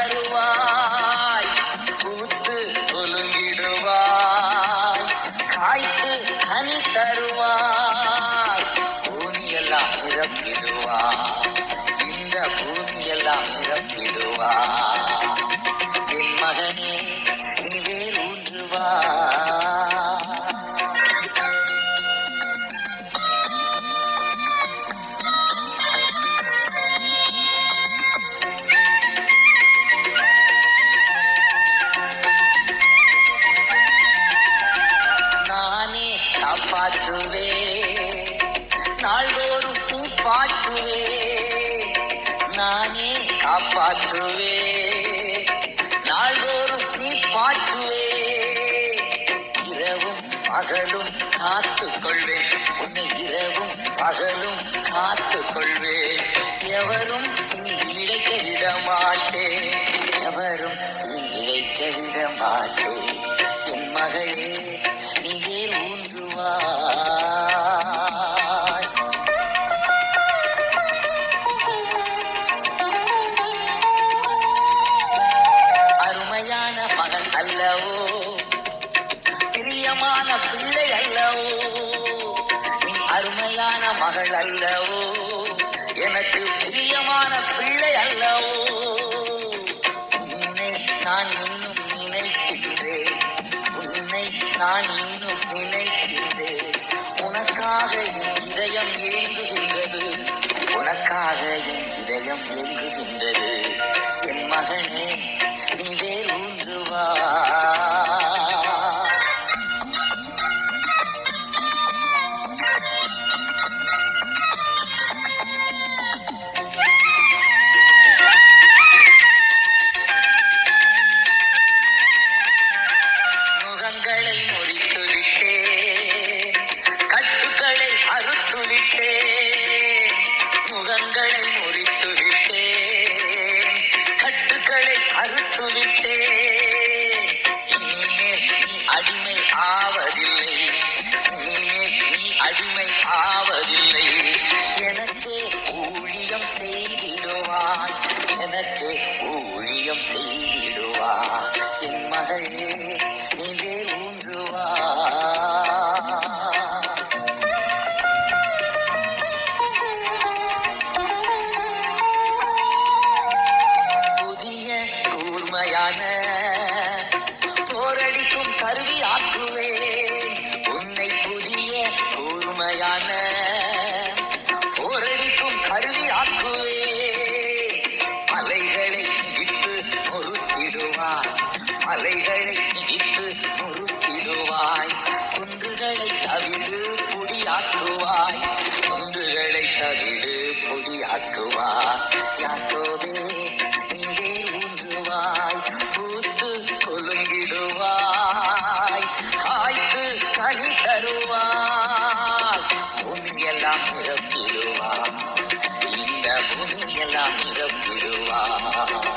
தருவாய். பூத்து ஒலுங்கிடுவாய் காய்த்து கனி தருவாய். பூமியெல்லாம் இறப்பிடுவா இந்த பூமியெல்லாம் இறப்பிடுவா என் மகனே நீ வேறு ஊன்றுவாய். காப்பாற்றுவே நாள்தோறும் தூ பாற்றுவே நானே காப்பாற்றுவே. நாள்தோறும் தீ பாற்றுவே இரவும் பகலும் காத்து கொள்வேன் உன்னை இரவும் பகலும் காத்து கொள்வேன் எவரும் இழைக்க விட மாட்டேன். எவரும் இழைக்க விட மாட்டேன். மேலான மகள் அல்லவோ? எனக்கு பிரியமான பிள்ளை அல்லவோ? உன்னை நான் இன்னும் நினைக்கின்றேன். உன்னை நான் இன்னும் நினைக்கின்றேன். உனக்காக என் இதயம் ஏங்குகின்றது. உனக்காக என் இதயம் ஏங்குகின்றது. என் மகனே முகங்களை முறித்து விட்டேன் கட்டுக்களை அறுத்து விட்டேன் இனிமேல் நீ அடிமை ஆவதில்லை. இனிமேல் நீ அடிமை ஆவதில்லை. எனக்கு ஊழியம் செய்திடுவாய். ஊழியம் செய்திடுவாய். நிரப்பிடுவார் பூமியெல்லாம் நிரப்பிடுவார். இந்த பூமியெல்லாம் நிரப்பிடுவார்.